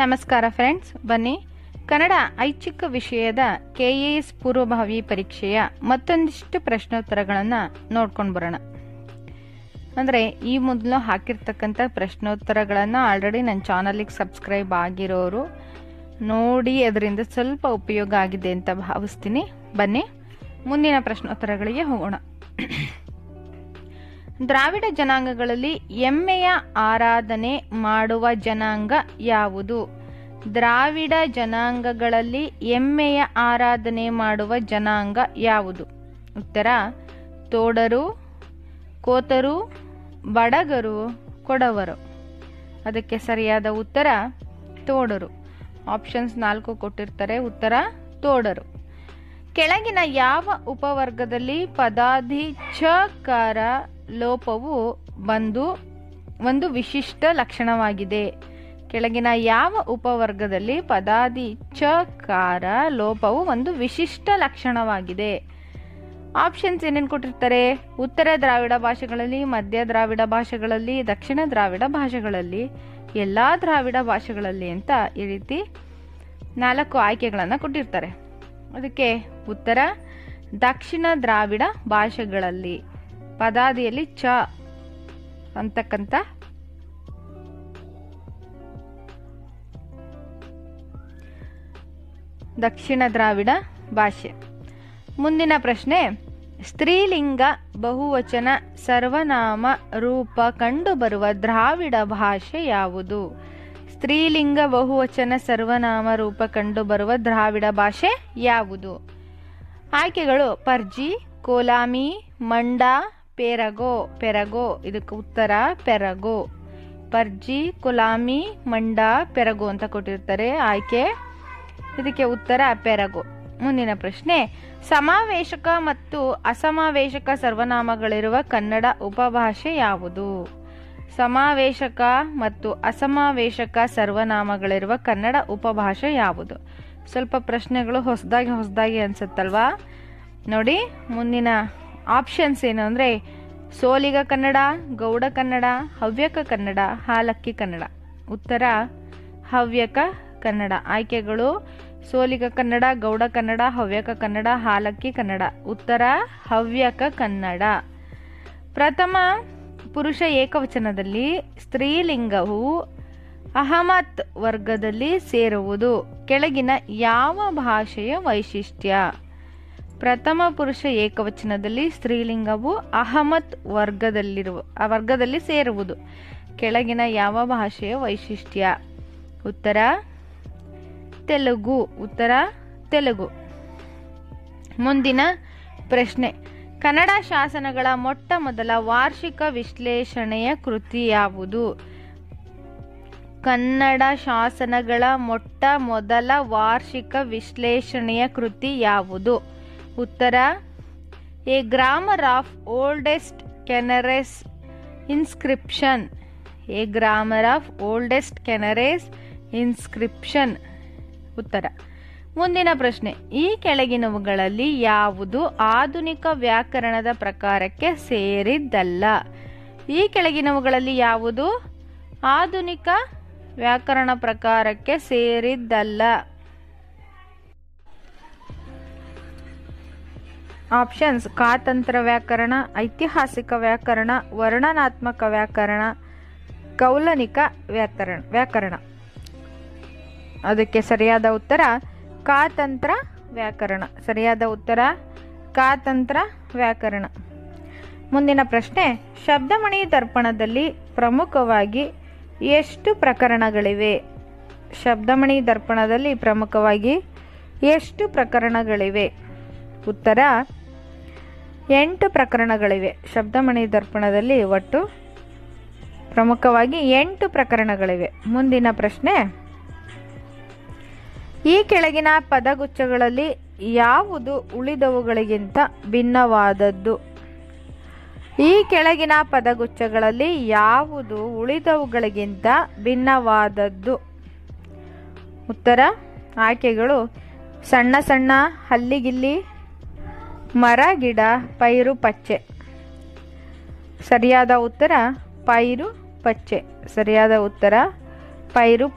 ನಮಸ್ಕಾರ ಫ್ರೆಂಡ್ಸ್, ಬನ್ನಿ. ಕನ್ನಡ ಐಚ್ಛಿಕ ವಿಷಯದ ಕೆಎಎಸ್ ಪೂರ್ವಭಾವಿ ಪರೀಕ್ಷೆಯ ಮತ್ತೊಂದಿಷ್ಟು ಪ್ರಶ್ನೋತ್ತರಗಳನ್ನು ನೋಡ್ಕೊಂಡು ಬರೋಣ. ಅಂದರೆ ಈ ಮೊದಲು ಹಾಕಿರ್ತಕ್ಕಂಥ ಪ್ರಶ್ನೋತ್ತರಗಳನ್ನು ಆಲ್ರೆಡಿ ನನ್ನ ಚಾನಲಿಗೆ ಸಬ್ಸ್ಕ್ರೈಬ್ ಆಗಿರೋರು ನೋಡಿ, ಅದರಿಂದ ಸ್ವಲ್ಪ ಉಪಯೋಗ ಆಗಿದೆ ಅಂತ ಭಾವಿಸ್ತೀನಿ. ಬನ್ನಿ, ಮುಂದಿನ ಪ್ರಶ್ನೋತ್ತರಗಳಿಗೆ ಹೋಗೋಣ. ದ್ರಾವಿಡ ಜನಾಂಗಗಳಲ್ಲಿ ಎಮ್ಮೆಯ ಆರಾಧನೆ ಮಾಡುವ ಜನಾಂಗ ಯಾವುದು? ದ್ರಾವಿಡ ಜನಾಂಗಗಳಲ್ಲಿ ಎಮ್ಮೆಯ ಆರಾಧನೆ ಮಾಡುವ ಜನಾಂಗ ಯಾವುದು? ಉತ್ತರ, ತೋಡರು, ಕೋತರು, ಬಡಗರು, ಕೊಡವರು. ಅದಕ್ಕೆ ಸರಿಯಾದ ಉತ್ತರ, ತೋಡರು. ಆಪ್ಷನ್ಸ್ ನಾಲ್ಕು ಕೊಟ್ಟಿರ್ತಾರೆ. ಉತ್ತರ, ತೋಡರು. ಕೆಳಗಿನ ಯಾವ ಉಪವರ್ಗದಲ್ಲಿ ಪದಾಧಿ ಚಕಾರ ಲೋಪವು ಬಂದು ಒಂದು ವಿಶಿಷ್ಟ ಲಕ್ಷಣವಾಗಿದೆ. ಕೆಳಗಿನ ಯಾವ ಉಪವರ್ಗದಲ್ಲಿ ಪದಾದಿ ಚಕಾರ ಲೋಪವು ಒಂದು ವಿಶಿಷ್ಟ ಲಕ್ಷಣವಾಗಿದೆ. ಆಪ್ಷನ್ಸ್ ಏನೇನು ಕೊಟ್ಟಿರ್ತಾರೆ? ಉತ್ತರ ದ್ರಾವಿಡ ಭಾಷೆಗಳಲ್ಲಿ, ಮಧ್ಯ ದ್ರಾವಿಡ ಭಾಷೆಗಳಲ್ಲಿ, ದಕ್ಷಿಣ ದ್ರಾವಿಡ ಭಾಷೆಗಳಲ್ಲಿ, ಎಲ್ಲ ದ್ರಾವಿಡ ಭಾಷೆಗಳಲ್ಲಿ ಅಂತ ಈ ರೀತಿ ನಾಲ್ಕು ಆಯ್ಕೆಗಳನ್ನು ಕೊಟ್ಟಿರ್ತಾರೆ. ಅದಕ್ಕೆ ಉತ್ತರ ದಕ್ಷಿಣ ದ್ರಾವಿಡ ಭಾಷೆಗಳಲ್ಲಿ. ಪದಾದಿಯಲ್ಲಿ ಚ ಅಂತಕ್ಕಂಥ ದಕ್ಷಿಣ ದ್ರಾವಿಡ ಭಾಷೆ ಮುಂದಿನ ಪ್ರಶ್ನೆ, ಸ್ತ್ರೀಲಿಂಗ ಬಹುವಚನ ಸರ್ವನಾಮ ರೂಪ ಕಂಡುಬರುವ ದ್ರಾವಿಡ ಭಾಷೆ ಯಾವುದು? ಸ್ತ್ರೀಲಿಂಗ ಬಹುವಚನ ಸರ್ವನಾಮ ರೂಪ ಕಂಡುಬರುವ ದ್ರಾವಿಡ ಭಾಷೆ ಯಾವುದು? ಆಯ್ಕೆಗಳು, ಪರ್ಜಿ, ಕೋಲಾಮಿ, ಮಂಡ ಪೆರಗೋ ಪೆರಗೋ, ಇದಕ್ಕೆ ಉತ್ತರ ಪೆರಗೋ. ಪರ್ಜಿ, ಕುಲಾಮಿ, ಮಂಡ, ಪೆರಗೋ ಅಂತ ಕೊಟ್ಟಿರ್ತಾರೆ ಆಯ್ಕೆ. ಇದಕ್ಕೆ ಉತ್ತರ ಪೆರಗೋ. ಮುಂದಿನ ಪ್ರಶ್ನೆ, ಸಮಾವೇಶಕ ಮತ್ತು ಅಸಮಾವೇಶಕ ಸರ್ವನಾಮಗಳಿರುವ ಕನ್ನಡ ಉಪಭಾಷೆ ಯಾವುದು? ಸಮಾವೇಶಕ ಮತ್ತು ಅಸಮಾವೇಶಕ ಸರ್ವನಾಮಗಳಿರುವ ಕನ್ನಡ ಉಪಭಾಷೆ ಯಾವುದು? ಸ್ವಲ್ಪ ಪ್ರಶ್ನೆಗಳು ಹೊಸದಾಗಿ ಹೊಸದಾಗಿ ಅನ್ಸುತ್ತಲ್ವಾ? ನೋಡಿ, ಮುಂದಿನ ಆಪ್ಷನ್ಸ್ ಏನು ಅಂದರೆ ಸೋಲಿಗ ಕನ್ನಡ, ಗೌಡ ಕನ್ನಡ, ಹವ್ಯಕ ಕನ್ನಡ, ಹಾಲಕ್ಕಿ ಕನ್ನಡ. ಉತ್ತರ, ಹವ್ಯಕ ಕನ್ನಡ. ಆಯ್ಕೆಗಳು ಸೋಲಿಗ ಕನ್ನಡ, ಗೌಡ ಕನ್ನಡ, ಹವ್ಯಕ ಕನ್ನಡ, ಹಾಲಕ್ಕಿ ಕನ್ನಡ. ಉತ್ತರ, ಹವ್ಯಕ ಕನ್ನಡ. ಪ್ರಥಮ ಪುರುಷ ಏಕವಚನದಲ್ಲಿ ಸ್ತ್ರೀಲಿಂಗವು ಅಹಮತ್ ವರ್ಗದಲ್ಲಿ ಸೇರುವುದು. ಕೆಳಗಿನ ಯಾವ ಭಾಷೆಯ ವೈಶಿಷ್ಟ್ಯ? ಪ್ರಥಮ ಪುರುಷ ಏಕವಚನದಲ್ಲಿ ಸ್ತ್ರೀಲಿಂಗವು ಅಹಮತ್ ವರ್ಗದಲ್ಲಿರುವ ವರ್ಗದಲ್ಲಿ ಸೇರುವುದು. ಕೆಳಗಿನ ಯಾವ ಭಾಷೆಯ ವೈಶಿಷ್ಟ್ಯ? ಉತ್ತರ, ತೆಲುಗು. ಉತ್ತರ, ತೆಲುಗು. ಮುಂದಿನ ಪ್ರಶ್ನೆ. ಕನ್ನಡ ಶಾಸನಗಳ ಮೊಟ್ಟ ಮೊದಲ ವಾರ್ಷಿಕ ವಿಶ್ಲೇಷಣೆಯ ಕೃತಿ ಯಾವುದು? ಕನ್ನಡ ಶಾಸನಗಳ ಮೊಟ್ಟ ಮೊದಲ ವಾರ್ಷಿಕ ವಿಶ್ಲೇಷಣೆಯ ಕೃತಿ ಯಾವುದು? ಉತ್ತರ. A grammar of oldest Kanarese inscription. A grammar of oldest Kanarese inscription. ಉತ್ತರ. ಮುಂದಿನ ಪ್ರಶ್ನೆ. ಈ ಕೆಳಗಿನವುಗಳಲ್ಲಿ ಯಾವುದು ಆಧುನಿಕ ವ್ಯಾಕರಣದ ಪ್ರಕಾರಕ್ಕೆ ಸೇರಿದ್ದಲ್ಲ? ಈ ಕೆಳಗಿನವುಗಳಲ್ಲಿ ಯಾವುದು ಆಧುನಿಕ ವ್ಯಾಕರಣ ಪ್ರಕಾರಕ್ಕೆ ಸೇರಿದ್ದಲ್ಲ? ಆಪ್ಷನ್ಸ್ ಕಾತಂತ್ರ ವ್ಯಾಕರಣ, ಐತಿಹಾಸಿಕ ವ್ಯಾಕರಣ, ವರ್ಣನಾತ್ಮಕ ವ್ಯಾಕರಣ, ಕೌಲನಿಕ ವ್ಯಾಕರಣ ವ್ಯಾಕರಣ. ಅದಕ್ಕೆ ಸರಿಯಾದ ಉತ್ತರ, ಕಾತಂತ್ರ ವ್ಯಾಕರಣ. ಸರಿಯಾದ ಉತ್ತರ, ಕಾತಂತ್ರ ವ್ಯಾಕರಣ. ಮುಂದಿನ ಪ್ರಶ್ನೆ, ಶಬ್ದಮಣಿ ದರ್ಪಣದಲ್ಲಿ ಪ್ರಮುಖವಾಗಿ ಎಷ್ಟು ಪ್ರಕರಣಗಳಿವೆ? ಶಬ್ದಮಣಿ ದರ್ಪಣದಲ್ಲಿ ಪ್ರಮುಖವಾಗಿ ಎಷ್ಟು ಪ್ರಕರಣಗಳಿವೆ? ಉತ್ತರ. ಎಂಟು ಪ್ರಕರಣಗಳಿವೆ. ಶಬ್ದಮಣಿ ದರ್ಪಣದಲ್ಲಿ ಒಟ್ಟು ಪ್ರಮುಖವಾಗಿ ಎಂಟು ಪ್ರಕರಣಗಳಿವೆ. ಮುಂದಿನ ಪ್ರಶ್ನೆ. ಈ ಕೆಳಗಿನ ಪದಗುಚ್ಛಗಳಲ್ಲಿ ಯಾವುದು ಉಳಿದವುಗಳಿಗಿಂತ ಭಿನ್ನವಾದದ್ದು? ಈ ಕೆಳಗಿನ ಪದಗುಚ್ಛಗಳಲ್ಲಿ ಯಾವುದು ಉಳಿದವುಗಳಿಗಿಂತ ಭಿನ್ನವಾದದ್ದು? ಉತ್ತರ. ಆಯ್ಕೆಗಳು ಸಣ್ಣ ಸಣ್ಣ ಹಲ್ಲಿಗಿಲ್ಲಿ ಮರ ಗಿಡ ಪೈರು ಪಚ್ಚೆ. ಸರಿಯಾದ ಉತ್ತರ ಪೈರು ಪಚ್ಚೆ. ಸರಿಯಾದ ಉತ್ತರ ಪೈರು